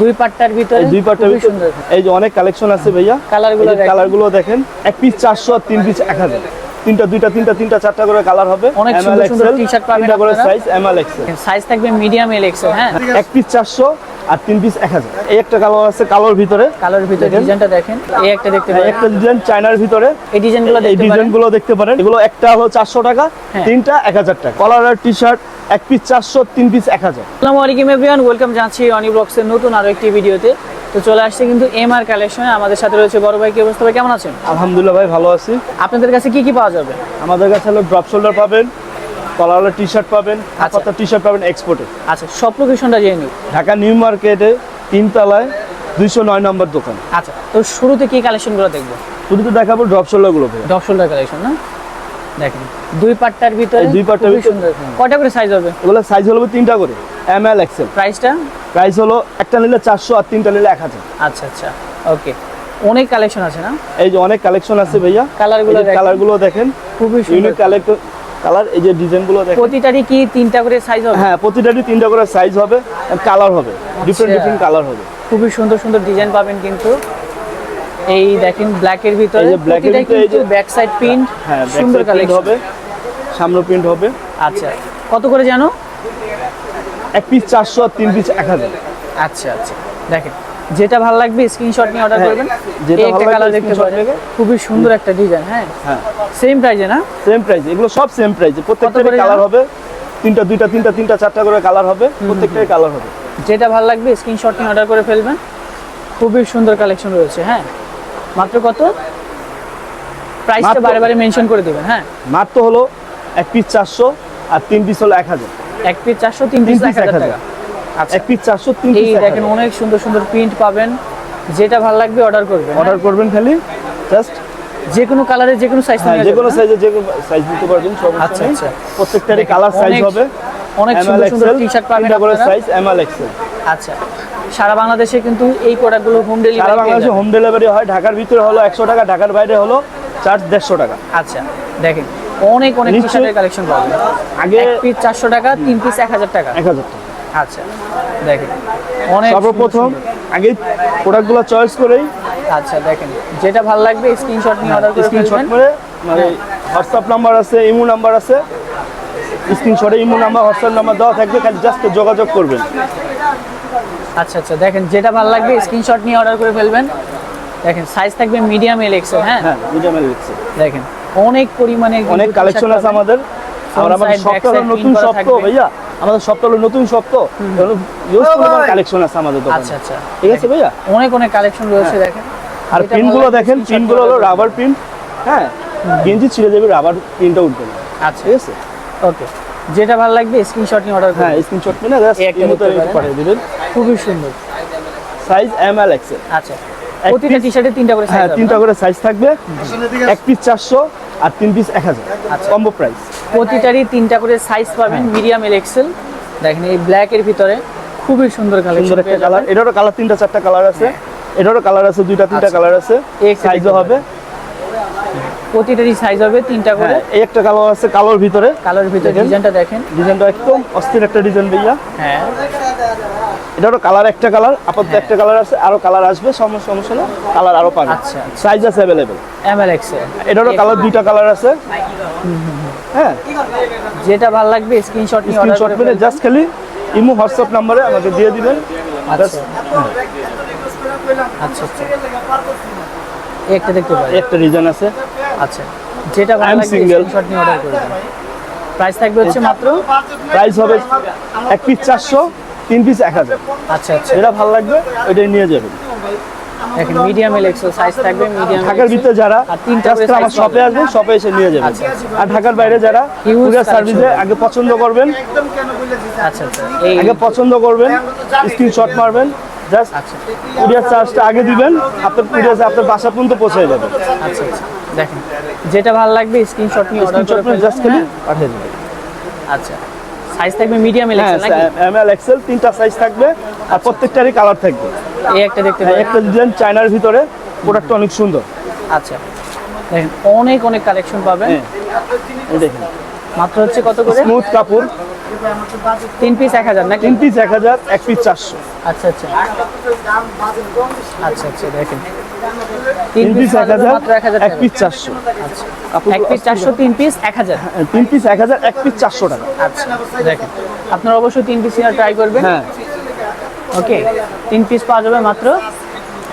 দুই পাট্টার ভিতরে দুই খুবই ভিতরে এই যে অনেক কালেকশন আছে ভাইয়া। কালারগুলো দেখেন। কালারগুলো দেখেন। এক পিস চারশো আর তিন পিস এক হাজার। তিনটা দুইটা তিনটা তিনটা চারটা করে কালার হবে। অনেক সুন্দর সুন্দর t-shirt পাবেন তিনটা করে size M L XL size থাকবে মিডিয়াম এল এক্সেল হ্যাঁ। এক পিস চারশো আর তিন পিস এক হাজার। এই একটা কালার আছে কালোর ভিতরে। কালার ভিতরে। ডিজাইনটা দেখেন। এই একটা দেখতে পারেন। একটা ডিজাইন চায়নার ভিতরে। এই ডিজাইনগুলো দেখতে পারেন। ডিজাইনগুলো দেখতে পারেন। এগুলো একটা হলো চারশো টাকা হ্যাঁ। তিনটা এক হাজার টাকা। কলার আর টি শার্ট এক পিস চারশো তিন পিস এক হাজার। আসসালামু আলাইকুম এভরিওয়ান ওয়েলকাম জানাচ্ছি অনি ব্লগসের নতুন আরও একটি ভিডিওতে। তো চলে আসছে কিন্তু এম আর কালেকশনে আমাদের সাথে রয়েছে বড় ভাই কি অবস্থা ভাই? কেমন আছেন? আলহামদুলিল্লাহ ভাই ভালো আছি। আপনাদের কাছে কি কি পাওয়া যাবে? আমাদের কাছে হলো ড্রপ শোল্ডার পাবেন কলার টি শার্ট পাবেন হাফাতা টি শার্ট পাবেন এক্সপোর্টে আচ্ছা সব লোকেশনটা জেনে নিই। ঢাকা নিউ মার্কেটে তিনতলায় দুইশো নয় নম্বর দোকান। আচ্ছা তো শুরুতে কি কালেকশনগুলো দেখব? শুধু তো দেখাবো ড্রপ শোল্ডারগুলো শোল্ডার কালেকশন না? দেখেন দুই পাট্টার ভিতরে দুই পাট্টার ভিতরে- কয়টা করে সাইজ হবে? এগুলো সাইজ হলো তিনটা করে এম এল এক্সেল প্রাইসটা? প্রাইস হলো একটা নিলে চারশো আর তিনটা নিলে এক হাজার। আচ্ছা আচ্ছা ওকে। অনেক কালেকশন আছে না? এই যে অনেক কালেকশন আছে ভাইয়া। কালারগুলো দেখেন। দেখেন খুবই ইউনিক কালেক্ট কালার এই যে ডিজাইনগুলো দেখেন। প্রতিটারই কি তিনটা করে সাইজ হবে? হ্যাঁ প্রতিটারই তিনটা করে সাইজ হবে কালার হবে। ডিফারেন্ট। ডিফারেন্ট কালার হবে। খুবই সুন্দর সুন্দর ডিজাইন পাবেন কিন্তু। এই দেখেন ব্ল্যাকের ভিতরে এই যে black এর ভিতরে এই যে- ব্যাক সাইড প্রিন্ট হ্যাঁ সুন্দর কালেকশন হবে সামনে প্রিন্ট হবে। আচ্ছা কত করে জানো? এক পিস চারশো আর তিন পিস এক হাজার। আচ্ছা আচ্ছা দেখেন যেটা ভালো লাগবে স্ক্রিনশট নিয়ে অর্ডার হ্যাঁ, করবেন। যেটা একটা ভালো কালার দেখতে নেবে। খুবই সুন্দর একটা ডিজাইন হ্যাঁ? হ্যাঁ। সেম প্রাইজে না? সেম প্রাইস এগুলো সব সেম প্রাইস প্রত্যেকটারই করে কালার হবে। তিনটা দুইটা তিনটা তিনটা চারটা করে কালার হবে। প্রত্যেকটারই কালার হবে। যেটা ভালো লাগবে স্ক্রিনশট নিয়ে অর্ডার করে ফেলবেন। খুবই সুন্দর কালেকশন রয়েছে হ্যাঁ? মাত্র কত? প্রাইসটা বারে বারে মেনশন করে দিবেন হ্যাঁ। মাত্র হলো এক পিস চারশো আর তিন পিস হলো এক হাজার। এক পিস চারশো তিন পিস এক হাজার টাকা। আচ্ছা। এক পিস চারশো তিন পিস দেখেন অনেক সুন্দর সুন্দর প্রিন্ট পাবেন। যেটা ভালো লাগবে অর্ডার করবেন অর্ডার করবেন খালি জাস্ট যে কোনো কালারে যে কোনো সাইজ হ্যাঁ যে কোনো সাইজে যে কোনো সাইজ নিতে পারবেন সমস্যা আচ্ছা, আচ্ছা। প্রত্যেকটারই কালার সাইজ হবে। অনেক সুন্দর সুন্দর এক্সেল টি-শার্ট পাবেন আপনারা। সাইজ এম এল এক্সেল আচ্ছা সারা বাংলাদেশে কিন্তু এই প্রোডাক্টগুলো হোম সারা বাংলাদেশে হোম ডেলিভারি হয় ঢাকার ভিতরে হলো একশো টাকা ঢাকার বাইরে হলো চার্জ দেড়শো টাকা। আচ্ছা দেখেন অনেক অনেক শার্টের কালেকশন পাবেন আগে পিস চারশো টাকা তিন পিস এক হাজার টাকা। এক হাজার টাকা। আচ্ছা দেখেন অনেক সর্বপ্রথম আগে প্রোডাক্টগুলো চয়েস করেই আচ্ছা দেখেন যেটা ভালো লাগবে স্ক্রিনশট নিয়ে অর্ডার করে স্ক্রিনশট করে মানে হোয়াটসঅ্যাপ নাম্বার আছে ইমো নাম্বার আছে স্ক্রিনশটে ইমো নাম্বার হোয়াটসঅ্যাপ নাম্বার দেওয়া থাকবে খালি জাস্ট যোগাযোগ করবেন। আচ্ছা আচ্ছা দেখেন যেটা ভালো লাগবে স্ক্রিনশট নিয়ে অর্ডার করে ফেলবেন। দেখেন সাইজ থাকবে মিডিয়াম এল এক্সেল হ্যাঁ? হ্যাঁ মিডিয়াম লিখছে দেখেন অনেক পরিমাণে অনেক কালেকশন আছে আমাদের। আর আমাদের সপ্তাহ নতুন সপ্তাহ। ভাইয়া। আমাদের সপ্তাহ নতুন সপ্তাহ কালেকশন আছে আমাদের আচ্ছা আচ্ছা। ঠিক আছে ভাইয়া? অনেক অনেক কালেকশন রয়েছে দেখেন। আর যেটা প্রিন্ট ভালো গুলো দেখেন screenshot প্রিন্টগুলো হলো রাবার প্রিন্ট হ্যাঁ? গেঞ্জি ছিঁড়ে যাবে রাবার প্রিন্টটা উঠবে না। আচ্ছা। ঠিক আছে? ওকে যেটা ভালো লাগবে স্ক্রিনশট নিয়ে অর্ডার হ্যাঁ করুন স্ক্রিনশট নিয়ে জাস্ট এই একটা দেখতে পাঠিয়ে দিবেন। খুবই সুন্দর। সাইজ এম এল এক্সেল আচ্ছা। প্রতিটা টি শার্টে তিনটা করে সাইজ হ্যাঁ তিনটা করে সাইজ থাকবে। এক পিস চারশো আর তিন পিস এক হাজার। আচ্ছা। কম্বো প্রাইস প্রতিটারই তিনটা করে সাইজ পাবেন হ্যাঁ। মিডিয়াম এল এক্সেল দেখেন এই ব্ল্যাক এর ভিতরে খুবই সুন্দর কালেকশন সুন্দর একটা কালার এটারও কালার তিনটা চারটা কালার আছে। এটারও কালার আছে দুইটা তিনটা আচ্ছা। কালার আছে। এই সাইজও হবে। প্রতিটারই সাইজ হবে তিনটা করে। হ্যাঁ এই একটা কালার আছে কালোর ভিতরে। কালার ভিতরে। ডিজাইনটা দেখেন। ডিজাইনটা একদম অস্থির একটা ডিজাইন ভাইয়া। হ্যাঁ। এটারও কালার একটা কালার আপাতত একটা কালার আছে আরও কালার আসবে সমস্যা সমস্যা না কালার আরও পাবে আচ্ছা, আচ্ছা। সাইজ আছে অ্যাভেলেবেল এম এল এক্সেল এটারও কালার দুইটা কালার আছে। হ্যাঁ। যেটা ভালো লাগবে স্ক্রিনশট নিয়ে অর্ডার স্ক্রিনশট করে করে জাস্ট খালি ইমো হোয়াটসঅ্যাপ নাম্বারে আমাকে দিয়ে দিবেন। আচ্ছা। আচ্ছা আচ্ছা। একটা দেখতে পারেন একটা ডিজাইন আছে। আচ্ছা যেটা ভালো single. স্ক্রিনশট নিয়ে অর্ডার করে প্রাইস থাকবে হচ্ছে মাত্র? প্রাইস হবে এক পিস চারশো তিন পিস এক হাজার। আচ্ছা আচ্ছা। যেটা ভালো লাগবে ওইটাই নিয়ে যাবেন। দেখেন মিডিয়াম এল এক্সেল সাইজ থাকবে মিডিয়াম ঢাকার ভিতরে যারা আর তিনটা করে আমার শপে আসবেন শপে এসে নিয়ে যাবেন। আচ্ছা, আর ঢাকার বাইরে যারা কুরিয়ার সার্ভিসে আগে পছন্দ করবেন আচ্ছা আচ্ছা। এই আগে পছন্দ করবেন স্ক্রিনশট মারবেন। জাস্ট আচ্ছা। কুরিয়ার চার্জটা আগে দিবেন আপনার কুরিয়ার আপনার বাসা পর্যন্ত পৌঁছে যাবে। আচ্ছা আচ্ছা। দেখেন যেটা ভালো লাগবে স্ক্রিনশট নিয়ে অর্ডার করে জাস্ট খালি পাঠিয়ে দিবেন। হ্যাঁ? আচ্ছা। সাইজ থাকবে মিডিয়াম এল হ্যাঁ এক্সেল নাকি এম এল এক্সেল তিনটা সাইজ থাকবে আর প্রত্যেকটারই কালার থাকবে। এই একটা দেখতে হ্যাঁ, পারেন একটা ডিজাইন চায়নার ভিতরে প্রোডাক্টটা অনেক সুন্দর। আচ্ছা। দেখেন অনেক অনেক কালেকশন পাবেন। হ্যাঁ দেখেন। মাত্র হচ্ছে কত করে? স্মুথ কাপড়। তিন পিস এক হাজার নাকি তিন পিস এক হাজার এক পিস চারশো আচ্ছা আচ্ছা আচ্ছা আচ্ছা দেখেন তিন পিস এক হাজার মাত্র এক হাজার এক পিস চারশো এক পিস চারশো তিন পিস এক হাজার তিন পিস এক হাজার এক পিস চারশো টাকা আচ্ছা দেখেন আপনারা অবশ্যই তিন পিস নেওয়ার ট্রাই করবেন হ্যাঁ ওকে তিন পিস পাওয়া যাবে মাত্র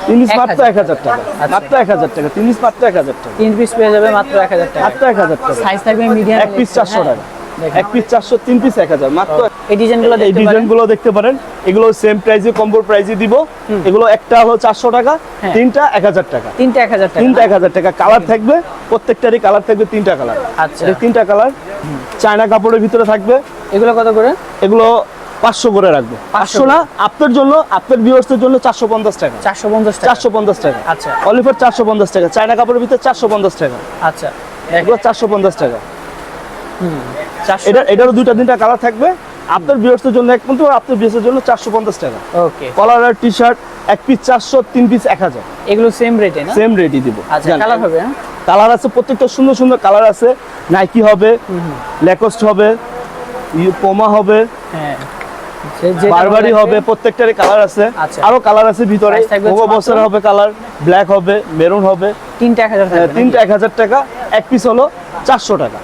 তিন পিস এক মাত্র হাজার। এক হাজার টাকা আচ্ছা। মাত্র এক হাজার টাকা তিন পিস মাত্র এক হাজার টাকা তিন পিস পেয়ে যাবে মাত্র এক হাজার টাকা মাত্র এক হাজার টাকা সাইজ থাকবে মিডিয়াম এক পিস চারশো টাকা এক পিস চারশো তিন পিস এক হাজার। মাত্র এই ডিজাইনগুলো এই দেখতে পারেন। এগুলো সেম প্রাইসে কম্বোর প্রাইসে দিব। এগুলো একটা হলো চারশো টাকা হ্যাঁ। তিনটা এক হাজার টাকা। তিনটা এক হাজার তিনটা এক হাজার টাকা। কালার থাকবে প্রত্যেকটারই কালার থাকবে তিনটা কালার আচ্ছা। তিনটা কালার চায়না কাপড়ের ভিতরে থাকবে। এগুলো কত করে? এগুলো পাঁচশো করে রাখব। পাঁচশো না আপনার জন্য আপনার ভিউয়ার্সদের জন্য চারশো পঞ্চাশ টাকা। চারশো পঞ্চাশ চারশো পঞ্চাশ টাকা। আচ্ছা। অলিভার চারশো পঞ্চাশ টাকা। চায়না কাপড়ের ভিতরে চারশো পঞ্চাশ টাকা। আচ্ছা। এগুলো চারশো পঞ্চাশ টাকা। চারশো এটা এটারও দুইটা তিনটা কালার থাকবে। আপনার ভিউয়ার্সদের জন্য এক পঞ্চাশ আপনার ভিউয়ার্সের জন্য চারশো পঞ্চাশ টাকা। ওকে কলার আর টি শার্ট এক পিস চারশো তিন পিস এক হাজার। এগুলো সেম রেটে না? সেম রেটই দিব। আচ্ছা কালার হবে হ্যাঁ? কালার আছে প্রত্যেকটা সুন্দর সুন্দর কালার আছে। নাইকি হবে ল্যাকোস্ট হবে পোমা হবে হ্যাঁ। যে- বারবারি হবে প্রত্যেকটারই কালার আছে। আচ্ছা। আরও কালার আছে ভিতরে। বছর হবে কালার ব্ল্যাক হবে মেরুন হবে। তিনটা এক হাজার আহ, তিনটা এক হাজার টাকা এক পিস হলো চারশো টাকা।